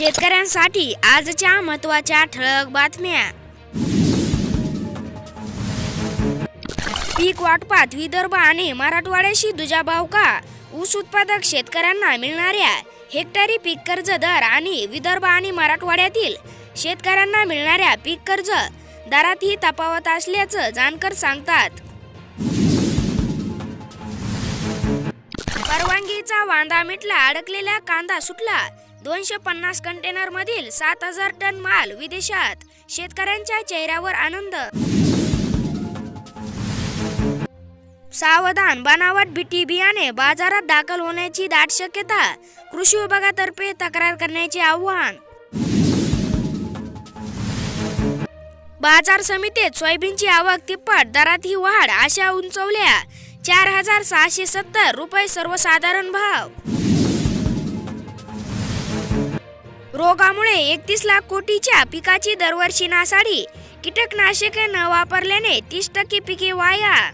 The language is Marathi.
शेतकऱ्यांसाठी आजच्या महत्त्वाच्या ठळक बातम्या. पीक वाटपात विदर्भ आणि मराठवाड्याशी दुजाभाव का? ऊस उत्पादक शेतकऱ्यांना मिळणाऱ्या हेक्टरी पीक कर्ज दर आणि विदर्भ आणि मराठवाड्यातील शेतकऱ्यांना मिळणाऱ्या पीक कर्ज दरातही तपावत असल्याचं जानकर सांगतात. परवानगीचा वांदा मिटला अडकलेला कांदा सुटला दोनशे पन्नास कंटेनर मधील सात हजार टन माल विदेशात शेतकऱ्यांच्या चेहऱ्यावर आनंद. सावधान बनावट बीटी बियाणे बाजारात दाखल होण्याची दाट शक्यता कृषी विभागातर्फे तक्रार करण्याचे आव्हान. बाजार समितीत सोयाबीनची आवक तिप्पट दरात ही वाढ आशा उंचवल्या. चार हजार सहाशे सत्तर रुपये सर्वसाधारण भाव. रोगामुळे एकतीस लाख कोटीच्या पिकाची दरवर्षी नासाडी. कीटकनाशके न वापरल्याने तीस टक्के पिके वाया.